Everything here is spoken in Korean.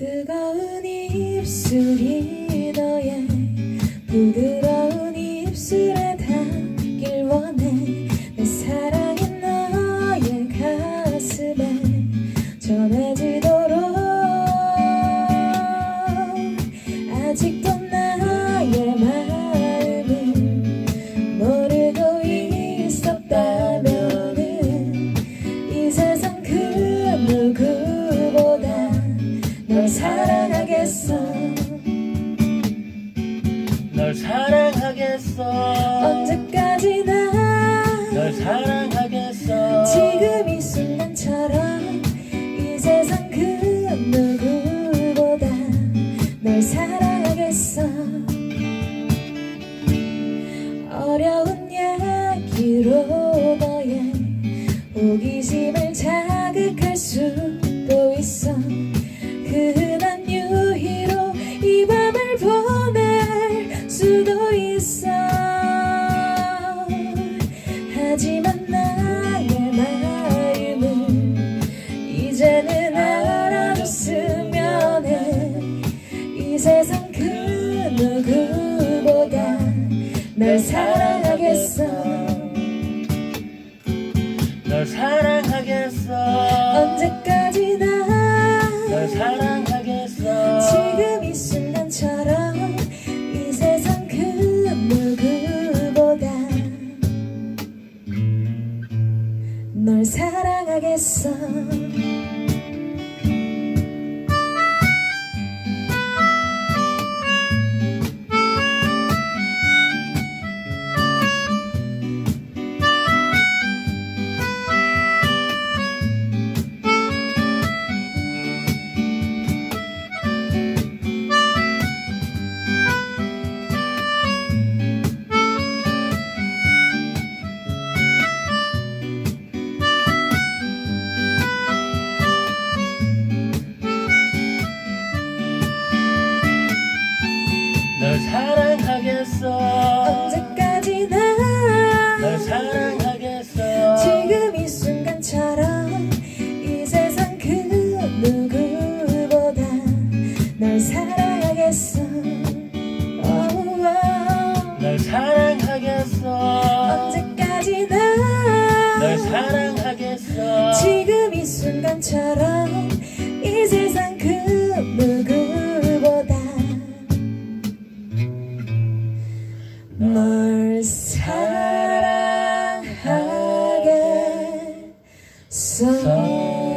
뜨거운 입술이 너의 부드러운 널 사랑하겠어. 언제까지나 널 사랑하겠어. 지금 이 순간처럼 이 세상 그 누구보다 널 사랑하겠어. 어려운 얘기로 너의 호기심을 자극할 수도 있어. 그난 유희로 이 밤을 보 하지만 나의 마음은 이제는 알아줬으면 해이 세상 그 누구보다 널 사랑하겠어. 널 사랑하겠어. 언제 coração. 사랑하겠어. 언제까지나 널 사랑하겠어. 지금 이 순간처럼 이 세상 그 누구보다 널 사랑하겠어. oh, oh. 널 사랑하겠어. 언제까지나 널 사랑하겠어. 지금 이 순간처럼 사랑하게 써